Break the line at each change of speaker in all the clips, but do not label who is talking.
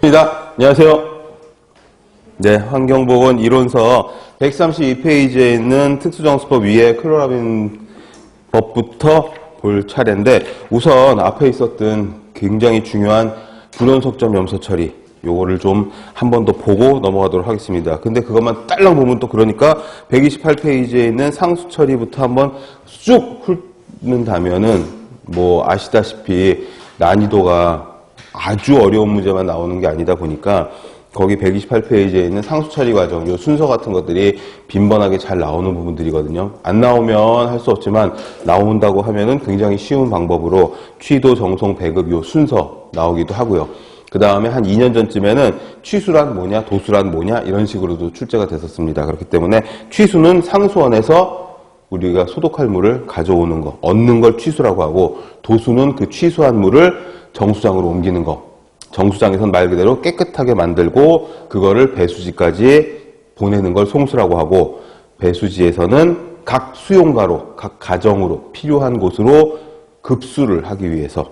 안녕하세요. 네, 환경보건 이론서 132페이지에 있는 특수정수법 위에 클로라빈 법부터 볼 차례인데 우선 앞에 있었던 굉장히 중요한 불연속점 염소 처리 요거를 좀 한 번 더 보고 넘어가도록 하겠습니다. 근데 그것만 딸랑 보면 또 그러니까 128페이지에 있는 상수 처리부터 한번 쭉 훑는다면은 뭐 아시다시피 난이도가 아주 어려운 문제만 나오는 게 아니다 보니까 거기 128페이지에 있는 상수 처리 과정, 요 순서 같은 것들이 빈번하게 잘 나오는 부분들이거든요. 안 나오면 할 수 없지만 나온다고 하면은 굉장히 쉬운 방법으로 취도, 정송, 배급 요 순서 나오기도 하고요. 그 다음에 한 2년 전쯤에는 취수란 뭐냐, 도수란 뭐냐 이런 식으로도 출제가 됐었습니다. 그렇기 때문에 취수는 상수원에서 우리가 소독할 물을 가져오는 거, 얻는 걸 취수라고 하고 도수는 그 취수한 물을 정수장으로 옮기는 거. 정수장에선 말 그대로 깨끗하게 만들고 그거를 배수지까지 보내는 걸 송수라고 하고 배수지에서는 각 수용가로, 각 가정으로 필요한 곳으로 급수를 하기 위해서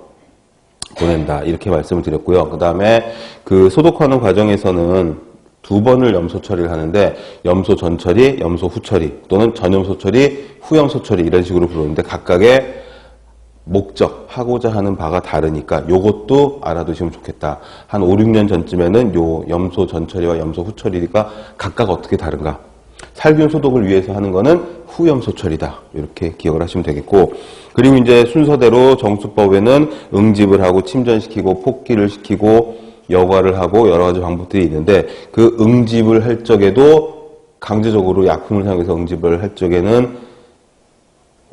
보낸다. 이렇게 말씀을 드렸고요. 그 다음에 그 소독하는 과정에서는 두 번을 염소 처리를 하는데 염소 전 처리, 염소 후 처리 또는 전염소 처리, 후염소 처리 이런 식으로 부르는데 각각의 목적, 하고자 하는 바가 다르니까 요것도 알아두시면 좋겠다. 한 5, 6년 전쯤에는 요 염소 전처리와 염소 후처리가 각각 어떻게 다른가. 살균 소독을 위해서 하는 거는 후염소 처리다. 이렇게 기억을 하시면 되겠고. 그리고 이제 순서대로 정수법에는 응집을 하고 침전시키고 폭기를 시키고 여과를 하고 여러 가지 방법들이 있는데 그 응집을 할 적에도 강제적으로 약품을 사용해서 응집을 할 적에는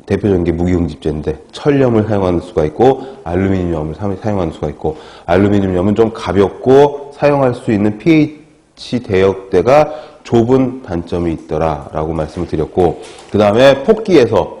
대표적인 게 무기응집제인데 철염을 사용하는 수가 있고 알루미늄염을 사- 사용하는 수가 있고 알루미늄염은 좀 가볍고 사용할 수 있는 pH 대역대가 좁은 단점이 있더라라고 말씀을 드렸고 그 다음에 폭기에서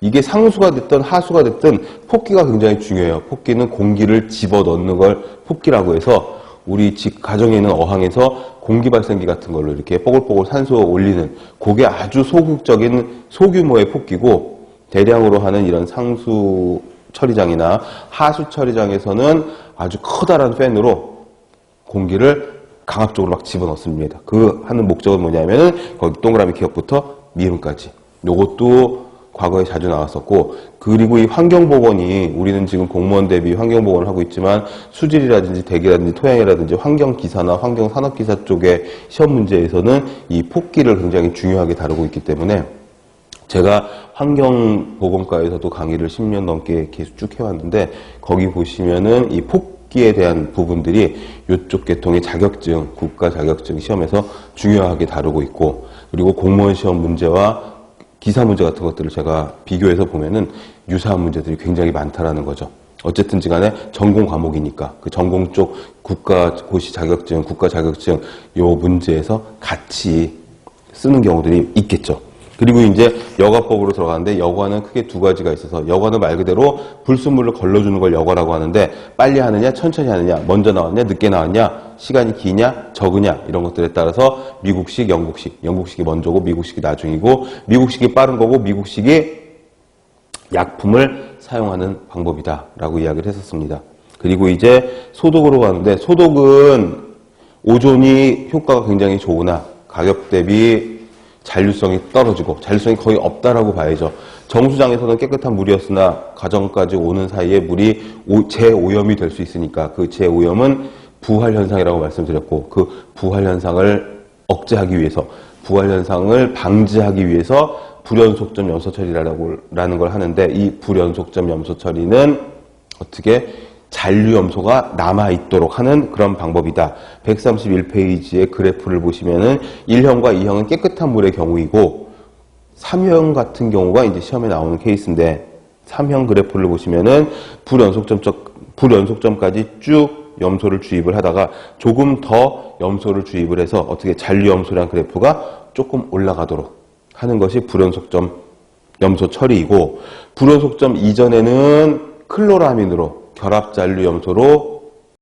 이게 상수가 됐든 하수가 됐든 폭기가 굉장히 중요해요. 폭기는 공기를 집어 넣는 걸 폭기라고 해서 우리 집 가정에 있는 어항에서 공기 발생기 같은 걸로 이렇게 뽀글뽀글 산소 올리는 그게 아주 소극적인 소규모의 폭기고 대량으로 하는 이런 상수 처리장이나 하수 처리장에서는 아주 커다란 팬으로 공기를 강압적으로 막 집어넣습니다. 그 하는 목적은 뭐냐면은 거기 동그라미 기억부터 미음까지. 요것도 과거에 자주 나왔었고 그리고 이 환경보건이 우리는 지금 공무원 대비 환경보건을 하고 있지만 수질이라든지 대기라든지 토양이라든지 환경기사나 환경산업기사 쪽의 시험 문제에서는 이 폭기를 굉장히 중요하게 다루고 있기 때문에 제가 환경보건과에서도 강의를 10년 넘게 계속 쭉 해왔는데 거기 보시면은 이 폭기에 대한 부분들이 이쪽 계통의 자격증, 국가 자격증 시험에서 중요하게 다루고 있고 그리고 공무원 시험 문제와 기사 문제 같은 것들을 제가 비교해서 보면은 유사한 문제들이 굉장히 많다라는 거죠. 어쨌든지 간에 전공 과목이니까 그 전공 쪽 국가 고시 자격증, 국가 자격증 요 문제에서 같이 쓰는 경우들이 있겠죠. 그리고 이제 여과법으로 들어가는데 여과는 크게 두 가지가 있어서 여과는 말 그대로 불순물을 걸러주는 걸 여과라고 하는데 빨리 하느냐 천천히 하느냐 먼저 나왔냐 늦게 나왔냐 시간이 기냐 적으냐 이런 것들에 따라서 미국식 영국식 영국식이 먼저고 미국식이 나중이고 미국식이 빠른 거고 미국식이 약품을 사용하는 방법이다 라고 이야기를 했었습니다. 그리고 이제 소독으로 가는데 소독은 오존이 효과가 굉장히 좋으나 가격 대비 잔류성이 떨어지고 잔류성이 거의 없다라고 봐야죠. 정수장에서는 깨끗한 물이었으나 가정까지 오는 사이에 물이 오- 재오염이 될 수 있으니까 그 재오염은 부활 현상이라고 말씀드렸고 그 부활 현상을 억제하기 위해서 부활 현상을 방지하기 위해서 불연속점 염소 처리라고 라는 걸 하는데 이 불연속점 염소 처리는 어떻게 잔류 염소가 남아 있도록 하는 그런 방법이다. 131페이지의 그래프를 보시면은 1형과 2형은 깨끗한 물의 경우이고 3형 같은 경우가 이제 시험에 나오는 케이스인데 3형 그래프를 보시면은 불연속점 불연속점까지 쭉 염소를 주입을 하다가 조금 더 염소를 주입을 해서 어떻게 잔류 염소량 그래프가 조금 올라가도록 하는 것이 불연속점 염소 처리이고 불연속점 이전에는 클로라민으로 결합 잔류 염소로